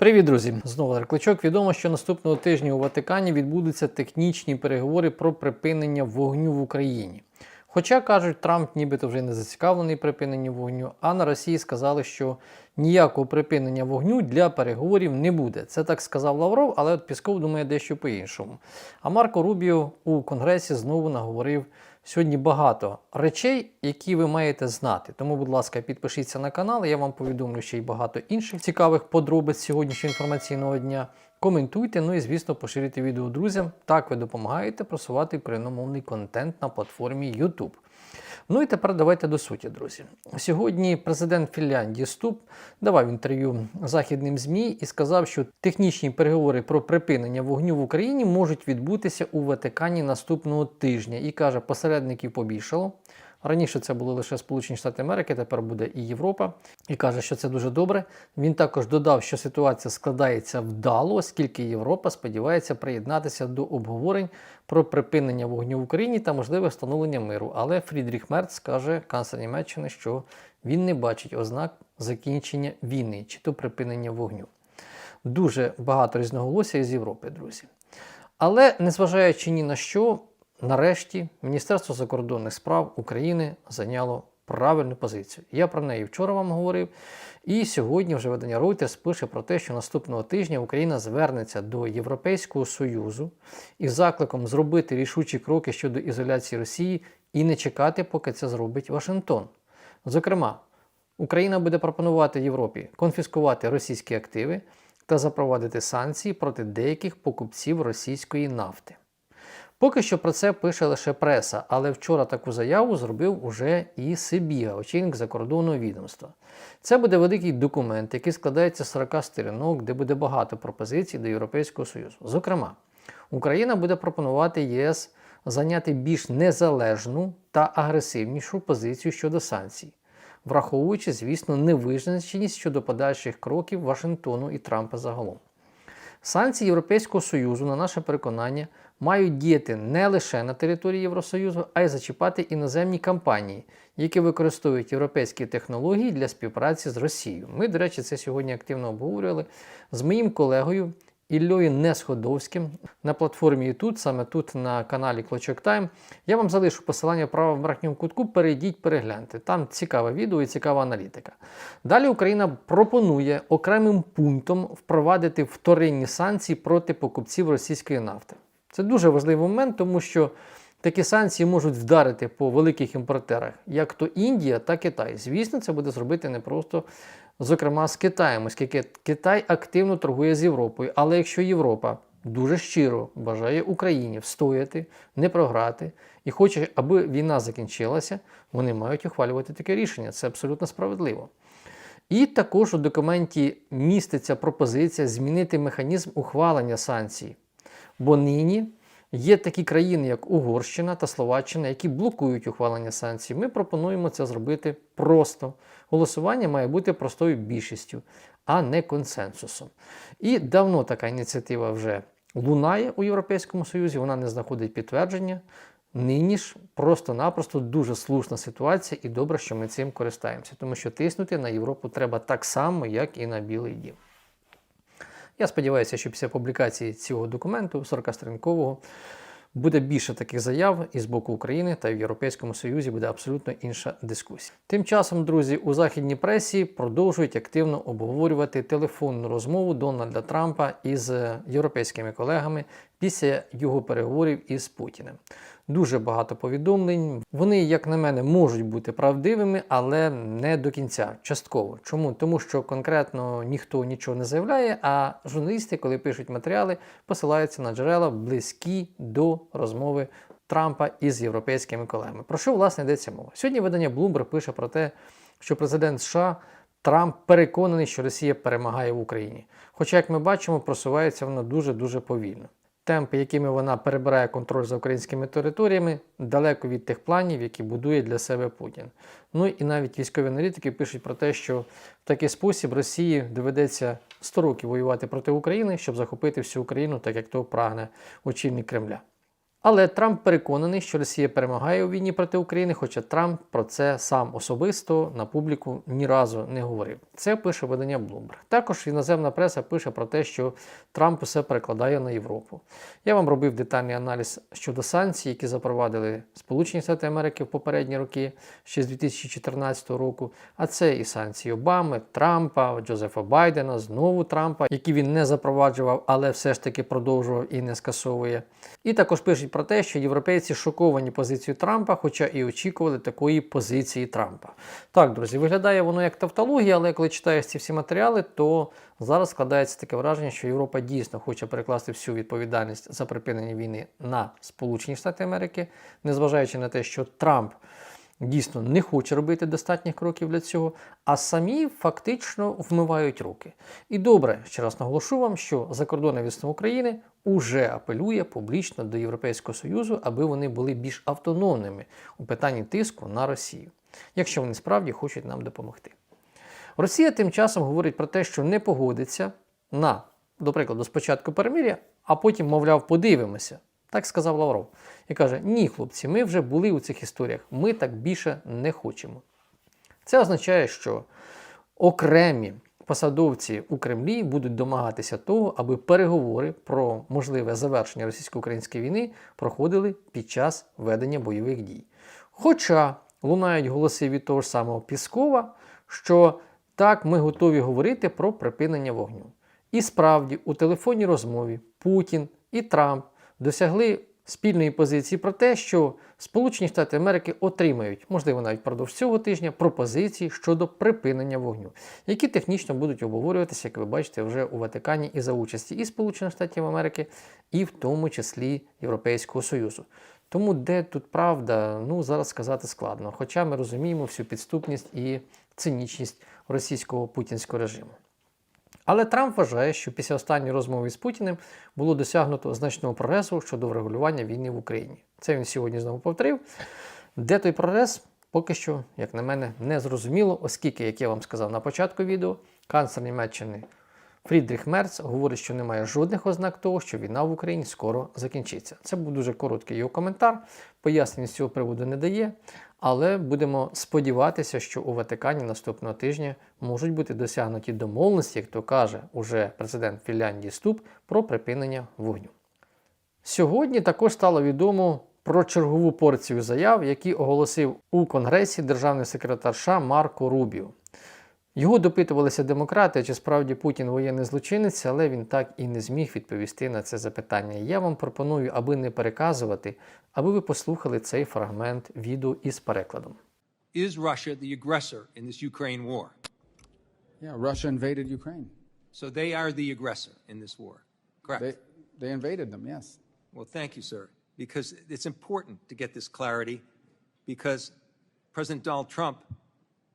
Привіт, друзі! Знову Кличок. Відомо, що наступного тижня у Ватикані відбудуться технічні переговори про припинення вогню в Україні. Хоча кажуть, Трамп нібито вже не зацікавлений припиненні вогню, а на Росії сказали, що ніякого припинення вогню для переговорів не буде. Це так сказав Лавров, але от Пісков думає дещо по-іншому. А Марко Рубіо у Конгресі знову наговорив сьогодні багато речей, які ви маєте знати. Тому, будь ласка, підпишіться на канал, я вам повідомлю ще й багато інших цікавих подробиць сьогоднішнього інформаційного дня. Коментуйте, ну і звісно, поширюйте відео друзям. Так ви допомагаєте просувати україномовний контент на платформі YouTube. Ну і тепер давайте до суті, друзі. Сьогодні президент Фінляндії Ступ давав інтерв'ю західним ЗМІ і сказав, що технічні переговори про припинення вогню в Україні можуть відбутися у Ватикані наступного тижня. І каже, посередників побільшало. Раніше це були лише Сполучені Штати Америки, тепер буде і Європа. І каже, що це дуже добре. Він також додав, що ситуація складається вдало, оскільки Європа сподівається приєднатися до обговорень про припинення вогню в Україні та можливе встановлення миру. Але Фрідріх Мерц каже, канцлер Німеччини, що він не бачить ознак закінчення війни чи то припинення вогню. Дуже багато різноголосся із Європи, друзі. Але незважаючи ні на що, Нарешті Міністерство закордонних справ України зайняло правильну позицію. Я про неї вчора вам говорив. І сьогодні вже видання Reuters пише про те, що наступного тижня Україна звернеться до Європейського Союзу із закликом зробити рішучі кроки щодо ізоляції Росії і не чекати, поки це зробить Вашингтон. Зокрема, Україна буде пропонувати Європі конфіскувати російські активи та запровадити санкції проти деяких покупців російської нафти. Поки що про це пише лише преса, але вчора таку заяву зробив уже і Сибіга, очільник закордонного відомства. Це буде великий документ, який складається з 40 сторінок, де буде багато пропозицій до Європейського Союзу. Зокрема, Україна буде пропонувати ЄС зайняти більш незалежну та агресивнішу позицію щодо санкцій, враховуючи, звісно, невизначеність щодо подальших кроків Вашингтону і Трампа загалом. Санкції Європейського Союзу, на наше переконання, мають діяти не лише на території Євросоюзу, а й зачіпати іноземні компанії, які використовують європейські технології для співпраці з Росією. Ми, до речі, це сьогодні активно обговорювали з моїм колегою Іллею Несходовським на платформі YouTube, саме тут на каналі Клочок Тайм. Я вам залишу посилання вправо в верхньому кутку. Перейдіть, перегляньте. Там цікаве відео і цікава аналітика. Далі Україна пропонує окремим пунктом впровадити вторинні санкції проти покупців російської нафти. Це дуже важливий момент, тому що такі санкції можуть вдарити по великих імпортерах, як то Індія, так і Китай. Звісно, це буде зробити не просто, зокрема, з Китаєм, оскільки Китай активно торгує з Європою. Але якщо Європа дуже щиро бажає Україні встояти, не програти і хоче, аби війна закінчилася, вони мають ухвалювати таке рішення. Це абсолютно справедливо. І також у документі міститься пропозиція змінити механізм ухвалення санкцій. Бо нині є такі країни, як Угорщина та Словаччина, які блокують ухвалення санкцій. Ми пропонуємо це зробити просто. Голосування має бути простою більшістю, а не консенсусом. І давно така ініціатива вже лунає у Європейському Союзі, вона не знаходить підтвердження. Нині ж просто-напросто дуже слушна ситуація, і добре, що ми цим користаємося, тому що тиснути на Європу треба так само, як і на Білий Дім. Я сподіваюся, що після публікації цього документу 40-стрінкового буде більше таких заяв і з боку України та в Європейському Союзі буде абсолютно інша дискусія. Тим часом, друзі, у західній пресі продовжують активно обговорювати телефонну розмову Дональда Трампа із європейськими колегами після його переговорів із Путіним. Дуже багато повідомлень. Вони, як на мене, можуть бути правдивими, але не до кінця. Частково. Чому? Тому що конкретно ніхто нічого не заявляє, а журналісти, коли пишуть матеріали, посилаються на джерела близькі до розмови Трампа із європейськими колегами. Про що власне йдеться мова? Сьогодні видання Bloomberg пише про те, що президент США Трамп переконаний, що Росія перемагає в Україні. Хоча, як ми бачимо, просувається вона дуже дуже повільно темпи, якими вона перебирає контроль за українськими територіями, далеко від тих планів, які будує для себе Путін. Ну і навіть військові аналітики пишуть про те, що в такий спосіб Росії доведеться 100 років воювати проти України, щоб захопити всю Україну, так як то прагне очільник Кремля. Але Трамп переконаний, що Росія перемагає у війні проти України, хоча Трамп про це сам особисто на публіку ні разу не говорив. Це пише видання Bloomberg. Також іноземна преса пише про те, що Трамп усе перекладає на Європу. Я вам робив детальний аналіз щодо санкцій, які запровадили Сполучені Штати Америки в попередні роки, ще з 2014 року. А це і санкції Обами, Трампа, Джозефа Байдена, знову Трампа, які він не запроваджував, але все ж таки продовжував і не скасовує. І також пишуть про те, що європейці шоковані позицією Трампа, хоча і очікували такої позиції Трампа. Так, друзі, виглядає воно як тавтологія, але коли читаєш ці всі матеріали, то зараз складається таке враження, що Європа дійсно хоче перекласти всю відповідальність за припинення війни на Сполучені Штати Америки, незважаючи на те, що Трамп дійсно не хоче робити достатніх кроків для цього, а самі фактично вмивають руки. І добре, ще раз наголошу вам, що закордонне відомство України уже апелює публічно до Європейського Союзу, аби вони були більш автономними у питанні тиску на Росію, якщо вони справді хочуть нам допомогти. Росія тим часом говорить про те, що не погодиться на, до прикладу, спочатку перемир'я, а потім, мовляв, подивимося. Так сказав Лавров. І каже: ні, хлопці, ми вже були у цих історіях, ми так більше не хочемо. Це означає, що окремі посадовці у Кремлі будуть домагатися того, аби переговори про можливе завершення російсько-української війни проходили під час ведення бойових дій. Хоча лунають голоси від того ж самого Піскова, що так ми готові говорити про припинення вогню. І справді, у телефонній розмові Путін і Трамп досягли спільної позиції про те, що Сполучені Штати Америки отримають, можливо, навіть впродовж цього тижня, пропозиції щодо припинення вогню, які технічно будуть обговорюватися, як ви бачите, вже у Ватикані і за участі і Сполучених Штатів Америки, і в тому числі Європейського Союзу. Тому де тут правда, ну зараз сказати складно. Хоча ми розуміємо всю підступність і цинічність російського путінського режиму. Але Трамп вважає, що після останньої розмови з Путіним було досягнуто значного прогресу щодо врегулювання війни в Україні. Це він сьогодні знову повторив. Де той прогрес, поки що, як на мене, не зрозуміло, оскільки, як я вам сказав на початку відео, канцлер Німеччини Фрідріх Мерц говорить, що немає жодних ознак того, що війна в Україні скоро закінчиться. Це був дуже короткий його коментар, пояснень з цього приводу не дає. Але будемо сподіватися, що у Ватикані наступного тижня можуть бути досягнуті домовленості, як то каже уже президент Фінляндії Ступ, про припинення вогню. Сьогодні також стало відомо про чергову порцію заяв, які оголосив у Конгресі державний секретар США Марко Рубіо. Його допитувалися демократи, чи справді Путін воєнний злочинець, але він так і не зміг відповісти на це запитання. Я вам пропоную, аби не переказувати, аби ви послухали цей фрагмент відео із перекладом. Is Russia the aggressor in this Ukraine war? Yeah, Russia invaded Ukraine. So they are the aggressor in this war. Correct. They, they invaded them, yes. well, thank you, sir, because it's important to get this clarity because President Donald Trump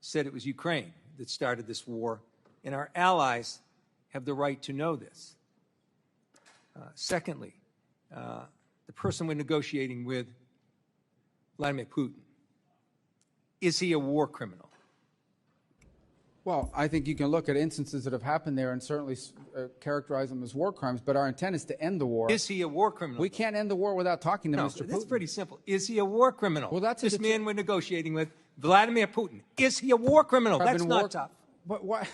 said it was Ukraine that started this war, and our allies have the right to know this. Uh, secondly, uh, the person we're negotiating with, Vladimir Putin, is he a war criminal? Well, I think you can look at instances that have happened there and certainly uh, characterize them as war crimes, but our intent is to end the war. Is he a war criminal? We can't end the war without talking to No, Mr. that's pretty simple. Is he a war criminal? Well, that's this man we're negotiating with, Vladimir Putin. Is he a war criminal? That's not war- tough. But what?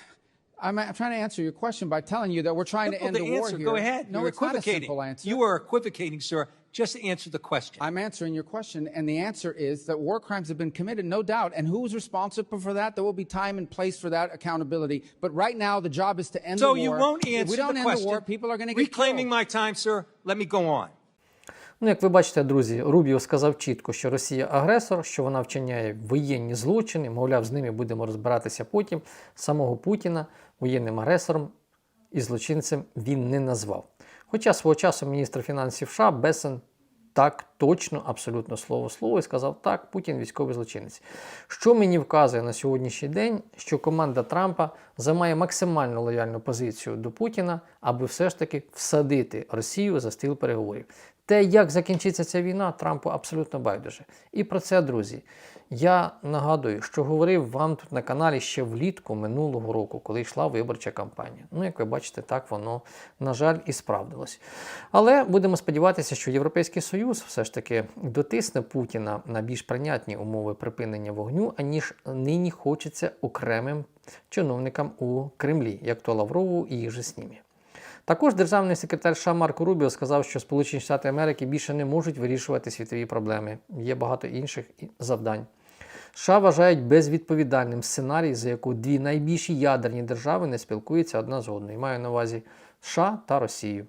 I'm, I'm trying to answer your question by telling you that we're trying to end to the war here. Go ahead. No, You're it's not a simple answer. You are equivocating, sir. Just answer the question. I'm answering your question, and the answer is that war crimes have been committed, no doubt. And who's responsible for that? There will be time and place for that accountability. But right now, the job is to end so the war. So you won't answer if answer we don't the end question. the war, people are going to get Reclaiming killed. my time, sir. Let me go on. Ну, як ви бачите, друзі, Рубіо сказав чітко, що Росія агресор, що вона вчиняє воєнні злочини, мовляв, з ними будемо розбиратися потім. Самого Путіна воєнним агресором і злочинцем він не назвав. Хоча свого часу міністр фінансів США Бесен так точно, абсолютно слово слово, і сказав, так, Путін військовий злочинець. Що мені вказує на сьогоднішній день, що команда Трампа займає максимально лояльну позицію до Путіна, аби все ж таки всадити Росію за стіл переговорів. Те, як закінчиться ця війна, Трампу абсолютно байдуже. І про це, друзі, я нагадую, що говорив вам тут на каналі ще влітку минулого року, коли йшла виборча кампанія. Ну, як ви бачите, так воно, на жаль, і справдилось. Але будемо сподіватися, що Європейський Союз все ж ж таки дотисне Путіна на більш прийнятні умови припинення вогню, аніж нині хочеться окремим чиновникам у Кремлі, як то Лаврову і їх же снімі. Також державний секретар США Марко Рубіо сказав, що Сполучені Штати Америки більше не можуть вирішувати світові проблеми. Є багато інших завдань. США вважають безвідповідальним сценарій, за яку дві найбільші ядерні держави не спілкуються одна з одною. Маю на увазі США та Росію.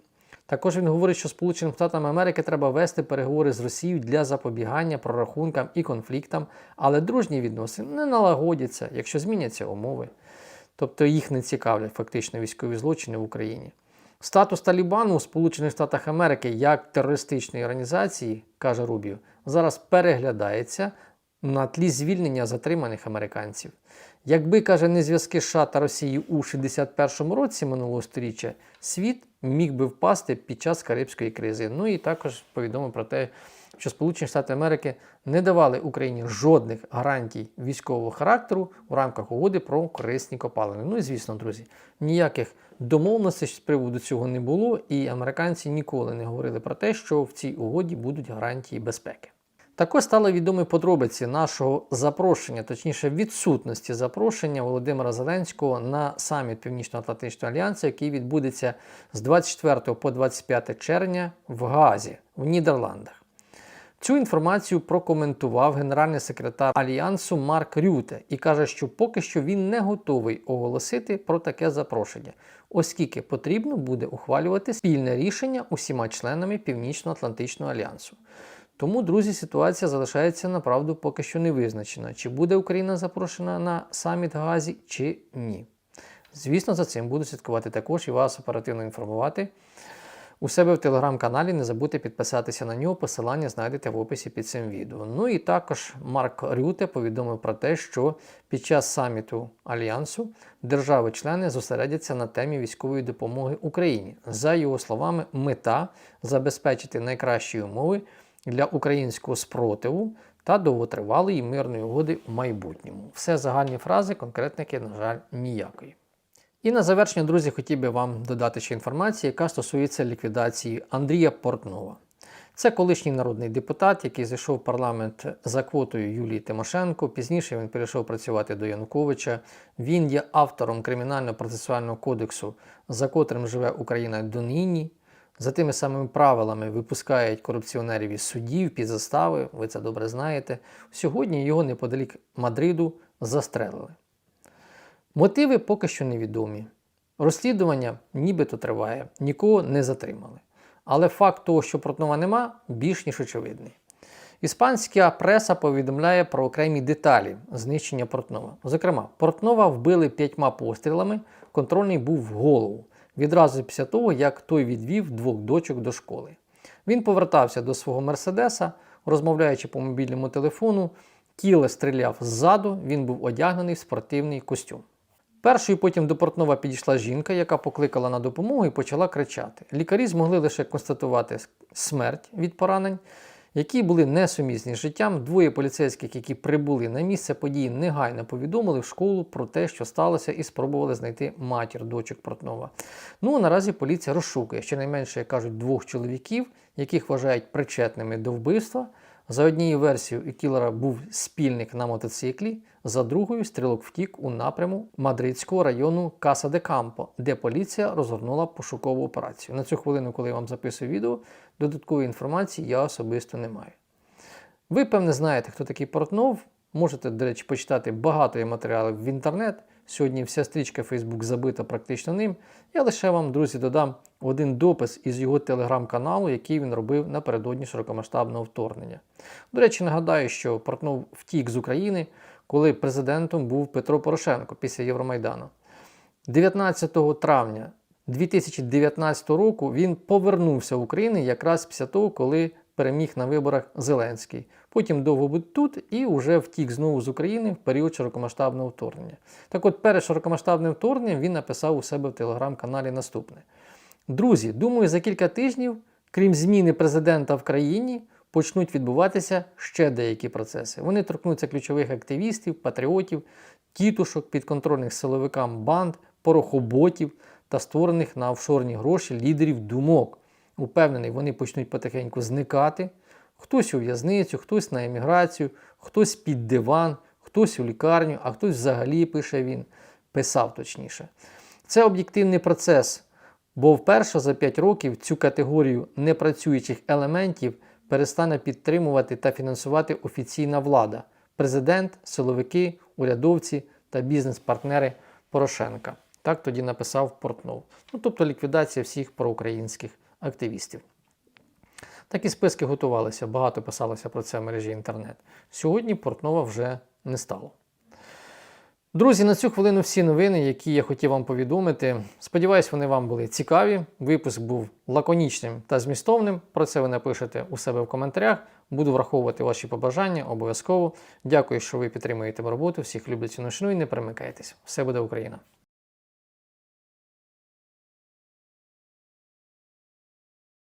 Також він говорить, що Сполученим Штатам Америки треба вести переговори з Росією для запобігання прорахункам і конфліктам, але дружні відносини не налагодяться, якщо зміняться умови. Тобто їх не цікавлять фактично військові злочини в Україні. Статус Талібану у Сполучених Штатах Америки як терористичної організації, каже Рубіо, зараз переглядається на тлі звільнення затриманих американців. Якби, каже, не зв'язки США та Росії у 61-му році минулого століття, світ міг би впасти під час Карибської кризи. Ну і також повідомив про те, що Сполучені Штати Америки не давали Україні жодних гарантій військового характеру у рамках угоди про корисні копалини. Ну і звісно, друзі, ніяких домовленостей з приводу цього не було, і американці ніколи не говорили про те, що в цій угоді будуть гарантії безпеки. Також стали відомі подробиці нашого запрошення, точніше відсутності запрошення Володимира Зеленського на саміт Північно-Атлантичного альянсу, який відбудеться з 24 по 25 червня в Газі в Нідерландах. Цю інформацію прокоментував генеральний секретар Альянсу Марк Рюте і каже, що поки що він не готовий оголосити про таке запрошення, оскільки потрібно буде ухвалювати спільне рішення усіма членами Північно-Атлантичного альянсу. Тому, друзі, ситуація залишається направду поки що не визначена, чи буде Україна запрошена на саміт Газі, чи ні. Звісно, за цим буду слідкувати також і вас оперативно інформувати. У себе в телеграм-каналі не забудьте підписатися на нього, посилання знайдете в описі під цим відео. Ну і також Марк Рюте повідомив про те, що під час саміту Альянсу держави-члени зосередяться на темі військової допомоги Україні. За його словами, мета забезпечити найкращі умови для українського спротиву та довготривалої мирної угоди в майбутньому. Все загальні фрази, конкретники, на жаль, ніякої. І на завершення, друзі, хотів би вам додати ще інформацію, яка стосується ліквідації Андрія Портнова. Це колишній народний депутат, який зайшов в парламент за квотою Юлії Тимошенко. Пізніше він перейшов працювати до Януковича. Він є автором кримінально-процесуального кодексу, за котрим живе Україна донині. За тими самими правилами випускають корупціонерів із судів під застави, ви це добре знаєте. Сьогодні його неподалік Мадриду застрелили. Мотиви поки що невідомі. Розслідування нібито триває, нікого не затримали. Але факт того, що Портнова нема, більш ніж очевидний. Іспанська преса повідомляє про окремі деталі знищення Портнова. Зокрема, Портнова вбили п'ятьма пострілами, контрольний був в голову відразу після того, як той відвів двох дочок до школи. Він повертався до свого Мерседеса, розмовляючи по мобільному телефону, кіле стріляв ззаду, він був одягнений в спортивний костюм. Першою потім до Портнова підійшла жінка, яка покликала на допомогу і почала кричати. Лікарі змогли лише констатувати смерть від поранень, які були несумісні з життям. Двоє поліцейських, які прибули на місце події, негайно повідомили в школу про те, що сталося, і спробували знайти матір дочок Портнова. Ну наразі поліція розшукує щонайменше, як кажуть, двох чоловіків, яких вважають причетними до вбивства. За однією версією, у кілера був спільник на мотоциклі, за другою стрілок втік у напряму мадридського району Каса де Кампо, де поліція розгорнула пошукову операцію. На цю хвилину, коли я вам записую відео, додаткової інформації я особисто не маю. Ви, певне, знаєте, хто такий Портнов. Можете, до речі, почитати багато матеріалів в інтернет. Сьогодні вся стрічка Facebook забита практично ним. Я лише вам, друзі, додам один допис із його телеграм-каналу, який він робив напередодні широкомасштабного вторгнення. До речі, нагадаю, що Портнов втік з України, коли президентом був Петро Порошенко після Євромайдану. 19 травня 2019 року він повернувся в Україну якраз після того, коли переміг на виборах Зеленський. Потім довго був тут і вже втік знову з України в період широкомасштабного вторгнення. Так от, перед широкомасштабним вторгненням він написав у себе в телеграм-каналі наступне: Друзі, думаю, за кілька тижнів, крім зміни президента в країні, почнуть відбуватися ще деякі процеси. Вони торкнуться ключових активістів, патріотів, тітушок, підконтрольних силовикам банд, порохоботів та створених на офшорні гроші лідерів думок. Упевнений, вони почнуть потихеньку зникати. Хтось у в'язницю, хтось на еміграцію, хтось під диван, хтось у лікарню, а хтось взагалі пише він, писав точніше. Це об'єктивний процес, бо вперше за 5 років цю категорію непрацюючих елементів перестане підтримувати та фінансувати офіційна влада, президент, силовики, урядовці та бізнес-партнери Порошенка. Так тоді написав Портнов. Ну, тобто ліквідація всіх проукраїнських активістів. Такі списки готувалися, багато писалося про це в мережі інтернет. Сьогодні Портнова вже не стало. Друзі, на цю хвилину всі новини, які я хотів вам повідомити. Сподіваюсь, вони вам були цікаві. Випуск був лаконічним та змістовним. Про це ви напишете у себе в коментарях. Буду враховувати ваші побажання обов'язково. Дякую, що ви підтримуєте роботу. Всіх люблю ціну і не перемикайтесь. Все буде Україна!